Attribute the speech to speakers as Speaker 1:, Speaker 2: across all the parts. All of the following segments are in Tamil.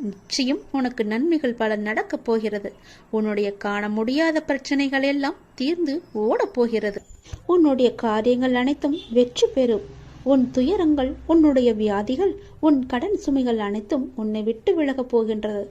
Speaker 1: நிச்சயம் உனக்கு நன்மைகள் பல நடக்கப் போகிறது. உன்னுடைய காண முடியாத பிரச்சனைகள் எல்லாம் தீர்ந்து ஓடப் போகிறது. உன்னுடைய காரியங்கள் அனைத்தும் வெற்றி பெறும். உன் துயரங்கள் உன்னுடைய வியாதிகள் உன் கடன் சுமைகள் அனைத்தும் உன்னை விட்டு விலகப் போகின்றது.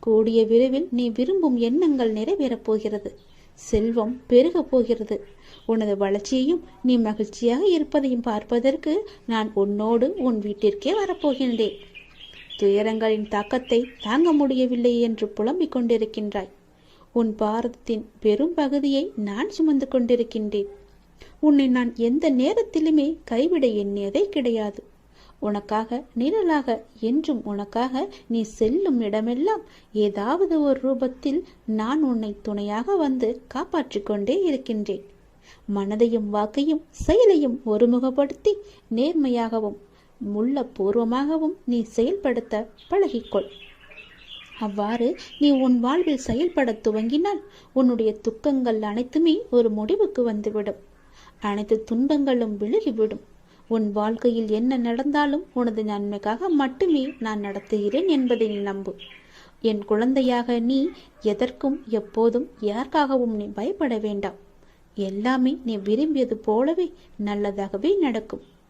Speaker 1: கூடிய விரைவில் நீ விரும்பும் எண்ணங்கள் நிறைவேறப் போகிறது. செல்வம் பெருகப் போகிறது. உனது வளர்ச்சியையும் நீ மகிழ்ச்சியாக இருப்பதையும் பார்ப்பதற்கு நான் உன்னோடு உன் வீட்டிற்கே வரப்போகின்றேன் துயரங்களின் தாக்கத்தை தாங்க முடியவில்லை என்று புலம்பிக் கொண்டிருக்கின்றாய். உன் பாரதத்தின் பெரும் பகுதியை நான் சுமந்து கொண்டிருக்கின்றேன். உன்னை நான் எந்த நேரத்திலுமே கைவிட எண்ணியதே கிடையாது. உனக்காக நிழலாக என்றும் உனக்காக நீ செல்லும் இடமெல்லாம் ஏதாவது ஒரு ரூபத்தில் நான் உன்னை துணையாக வந்து காப்பாற்றிக் கொண்டே இருக்கின்றேன். மனதையும் வாக்கையும் செயலையும் ஒருமுகப்படுத்தி நேர்மையாகவும் முள்ள பூர்வமாகவும் நீ செயல்படுத்த பழகிக்கொள். அவ்வாறு நீ உன் வாழ்வில் செயல்பட துவங்கினால் உன்னுடைய துக்கங்கள் அனைத்துமே ஒரு முடிவுக்கு வந்துவிடும். அனைத்து துன்பங்களும் விலகிவிடும் உன் வாழ்க்கையில் என்ன நடந்தாலும் உனது நன்மைக்காக மட்டுமே நான் நடத்துகிறேன் என்பதை நீ நம்பு. என் குழந்தையாக நீ எதற்கும் எப்போதும் யாருக்காகவும் நீ பயப்பட வேண்டாம். எல்லாமே நீ விரும்பியது போலவே நல்லதாகவே நடக்கும்.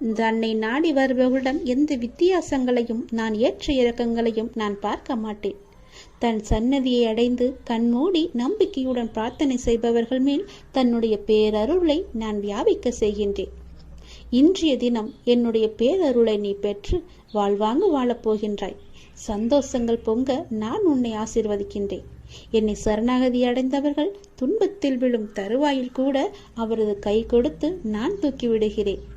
Speaker 1: தன்னை நாடி வருபவர்களிடம் எந்த வித்தியாசங்களையும் நான் ஏற்ற இறக்கங்களையும் நான் பார்க்க மாட்டேன். தன் சன்னதியை அடைந்து கண்மூடி நம்பிக்கையுடன் பிரார்த்தனை செய்பவர்கள் மேல் தன்னுடைய பேரருளை நான் வியாபிக்க செய்கின்றேன். இன்றைய தினம் என்னுடைய பேரருளை நீ பெற்று வாழ்வாங்கு வாழப் போகின்றாய். சந்தோஷங்கள் பொங்க நான் உன்னை ஆசிர்வதிக்கின்றேன். என்னை சரணாகதி அடைந்தவர்கள் துன்பத்தில் விழும் தருவாயில் கூட அவரது கை கொடுத்து நான் தூக்கி விடுகிறேன்.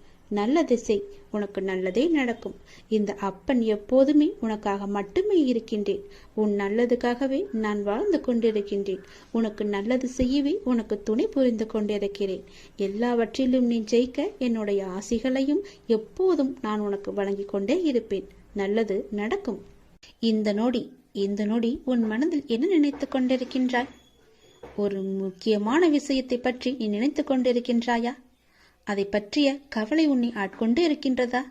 Speaker 1: நல்ல திசை உனக்கு நல்லதே நடக்கும். இந்த அப்பன் எப்போதுமே உனக்காக மட்டுமே இருக்கின்றேன். உன் நல்லதுக்காகவே நான் வாழ்ந்து கொண்டிருக்கின்றேன். உனக்கு நல்லது செய்யவே உனக்கு துணை புரிந்து கொண்டிருக்கிறேன். எல்லாவற்றிலும் நீ ஜெயிக்க என்னுடைய ஆசிகளையும் எப்போதும் நான் உனக்கு வழங்கிக் கொண்டே இருப்பேன். நல்லது நடக்கும். இந்த நொடி இந்த நொடி உன் மனதில் என்ன நினைத்துக் கொண்டிருக்கின்றாய்? ஒரு முக்கியமான விஷயத்தை பற்றி நீ நினைத்துக் கொண்டிருக்கின்றாயா? அதை பற்றிய கவலை உன்னை ஆட்கொண்டு இருக்கின்றதா?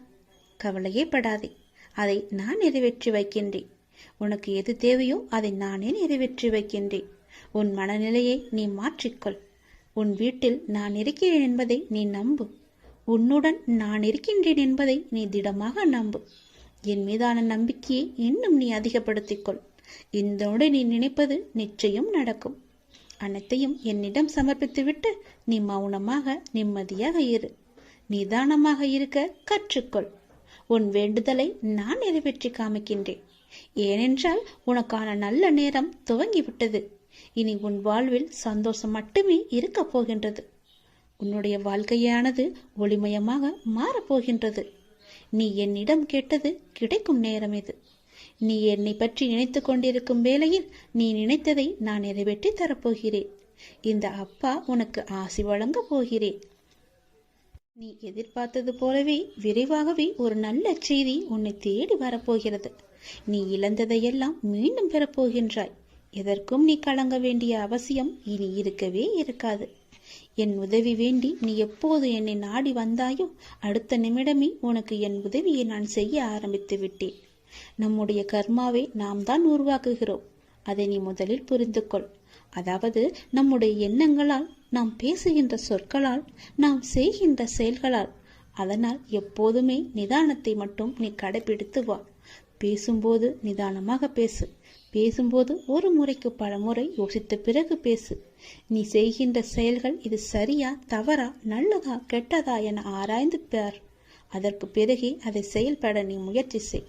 Speaker 1: கவலையே படாதே. அதை நான் நிறைவேற்றி வைக்கின்றேன். உனக்கு எது தேவையோ அதை நானே நிறைவேற்றி வைக்கின்றேன். உன் மனநிலையை நீ மாற்றிக்கொள். உன் வீட்டில் நான் இருக்கிறேன் என்பதை நீ நம்பு. உன்னுடன் நான் இருக்கின்றேன் என்பதை நீ திடமாக நம்பு. என் மீதான நம்பிக்கையை இன்னும் நீ அதிகப்படுத்திக்கொள். இந்த நீ நினைப்பது நிச்சயம் நடக்கும். அனைத்தையும் என்னிடம் சமர்ப்பித்துவிட்டு நீ மௌனமாக நிம்மதியாக இரு. நிதானமாக இருக்க கற்றுக்கொள். உன் வேண்டுதலை நான் நிறைவேற்றி காமிக்கின்றேன். ஏனென்றால் உனக்கான நல்ல நேரம் துவங்கிவிட்டது. இனி உன் வாழ்வில் சந்தோஷம் மட்டுமே இருக்கப் போகின்றது. உன்னுடைய வாழ்க்கையானது ஒளிமயமாக மாறப்போகின்றது நீ என்னிடம் கேட்டது கிடைக்கும் நேரம் இது. நீ என்னை பற்றி நினைத்து கொண்டிருக்கும் வேளையில் நீ நினைத்ததை நான் நிறைவேற்றி தரப்போகிறேன். இந்த அப்பா உனக்கு ஆசி வழங்க போகிறேன். நீ எதிர்பார்த்தது போலவே விரைவாகவே ஒரு நல்ல செய்தி உன்னை தேடி வரப்போகிறது. நீ இழந்ததையெல்லாம் மீண்டும் பெறப்போகின்றாய். எதற்கும் நீ கலங்க வேண்டிய அவசியம் இனி இருக்கவே இருக்காது. என் உதவி வேண்டி நீ எப்போது என்னை நாடி வந்தாயோ அடுத்த நிமிடமே உனக்கு என் உதவியை நான் செய்ய ஆரம்பித்து விட்டேன். நம்முடைய கர்மாவை நாம் தான் உருவாக்குகிறோம். அதை நீ முதலில் புரிந்து கொள் அதாவது நம்முடைய எண்ணங்களால் நாம் பேசுகின்ற சொற்களால் நாம் செய்கின்ற செயல்களால். அதனால் எப்போதுமே நிதானத்தை மட்டும் நீ கடைபிடித்து வா. பேசும்போது நிதானமாக பேசு. பேசும்போது ஒரு முறைக்கு பல முறை யோசித்த பிறகு பேசு. நீ செய்கின்ற செயல்கள் இது சரியா தவறா நல்லதா கெட்டதா என ஆராய்ந்து பார். அதற்கு பிறகே அதை செயல்பட நீ முயற்சி செய்.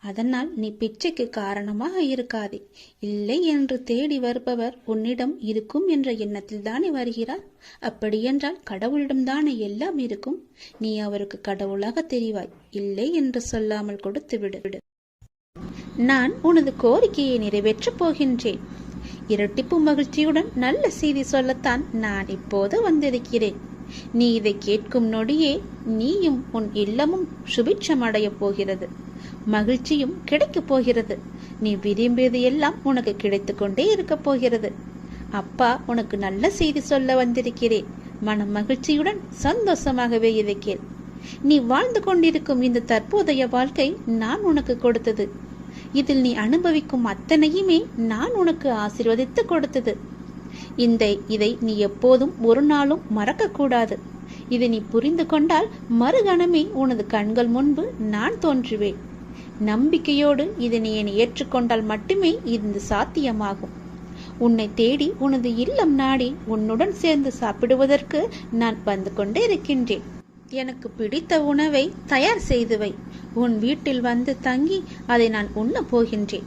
Speaker 1: அதனால் நீ பிச்சைக்கு காரணமாக இருக்காதே. இல்லை என்று தேடி வருபவர் உன்னிடம் இருக்கும் என்ற எண்ணத்தில் தானே வருகிறார்? அப்படியென்றால் கடவுளிடம் தானே எல்லாம் இருக்கும்? நீ அவருக்கு கடவுளாக தெரிவாய். இல்லை என்று சொல்லாமல் கொடுத்து விடு. நான் உனது கோரிக்கையை நிறைவேற்றப் போகின்றேன். இரட்டிப்பு மகிழ்ச்சியுடன் நல்ல செய்தி சொல்லத்தான் நான் இப்போது வந்திருக்கிறேன். நீ இதை கேட்கும் நொடியே நீயும் உன் இல்லமும் சுபிட்சமடையப் போகிறது. மகிழ்ச்சியும் கிடைக்கப் போகிறது. நீ விரும்பியது எல்லாம் உனக்கு கிடைத்து கொண்டே இருக்கப் போகிறது. அப்பா உனக்கு நல்ல செய்தி சொல்ல வந்திருக்கிறேன். மன மகிழ்ச்சியுடன் சந்தோஷமாகவே இதை கேள் நீ வாழ்ந்து கொண்டிருக்கும் இந்த தற்போதைய வாழ்க்கை நான் உனக்கு கொடுத்தது. இதில் நீ அனுபவிக்கும் அத்தனையுமே நான் உனக்கு ஆசீர்வதித்து கொடுத்தது. இந்த இதை நீ எப்போதும் ஒரு நாளும் மறக்கக்கூடாது. இதை நீ புரிந்து கொண்டால் மறுகணமே உனது கண்கள் முன்பு நான் தோன்றுவேன். நம்பிக்கையோடு இதனை என ஏற்றுக்கொண்டால் மட்டுமே இது சாத்தியமாகும். உன்னை தேடி உனது இல்லம் நாடி உன்னுடன் சேர்ந்து சாப்பிடுவதற்கு நான் வந்து கொண்டே இருக்கின்றேன். எனக்கு பிடித்த உணவை தயார் செய்து வை. உன் வீட்டில் வந்து தங்கி அதை நான் உண்ண போகின்றேன்.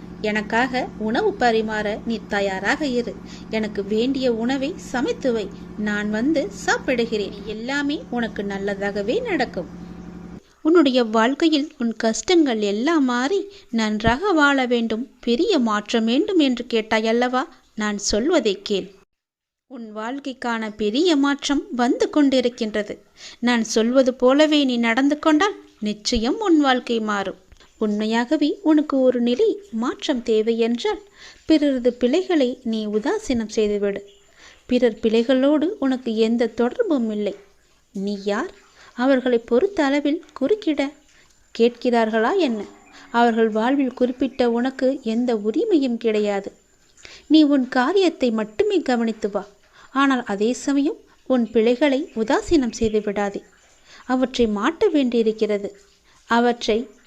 Speaker 1: எனக்காக உணவு பரிமாற நீ தயாராக இரு. எனக்கு வேண்டிய உணவை சமைத்து வை. நான் வந்து சாப்பிடுகிறேன். எல்லாமே உனக்கு நல்லதாகவே நடக்கும். உன்னுடைய வாழ்க்கையில் உன் கஷ்டங்கள் எல்லாம் மாறி நன்றாக வாழ வேண்டும். பெரிய மாற்றம் வேண்டும் என்று கேட்டாய் அல்லவா நான் சொல்வதை கேள். உன் வாழ்க்கைக்கான பெரிய மாற்றம் வந்து கொண்டிருக்கின்றது. நான் சொல்வது போலவே நீ நடந்து கொண்டால் நிச்சயம் உன் வாழ்க்கை மாறும். உண்மையாகவே உனக்கு ஒரு நிலை மாற்றம் தேவை என்றால் பிறரது பிழைகளை நீ உதாசீனம் செய்துவிடு. பிறர் பிழைகளோடு உனக்கு எந்த தொடர்பும் இல்லை. நீ யார்? அவர்களை பொறுத்த அளவில் குறுக்கிட கேட்கிறார்களா என்ன? அவர்கள் வாழ்வில் குறிப்பிட்ட உனக்கு எந்த உரிமையும் கிடையாது. நீ உன் காரியத்தை மட்டுமே கவனித்து வா. ஆனால் அதே சமயம் உன் பிழைகளை உதாசீனம் செய்து விடாதே அவற்றை மாட்ட வேண்டியிருக்கிறது. அவற்றை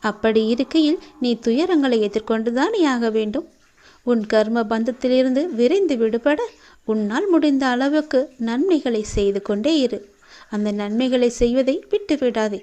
Speaker 1: அப்படி இருக்கையில் நீ துயரங்களை எதிர்கொண்டுதானே ஆக வேண்டும்? உன் கர்ம பந்தத்திலிருந்து விரைந்து விடுபட உன்னால் முடிந்த அளவுக்கு நன்மைகளை செய்து கொண்டே இரு. அந்த நன்மைகளை செய்வதை விட்டு விடாதே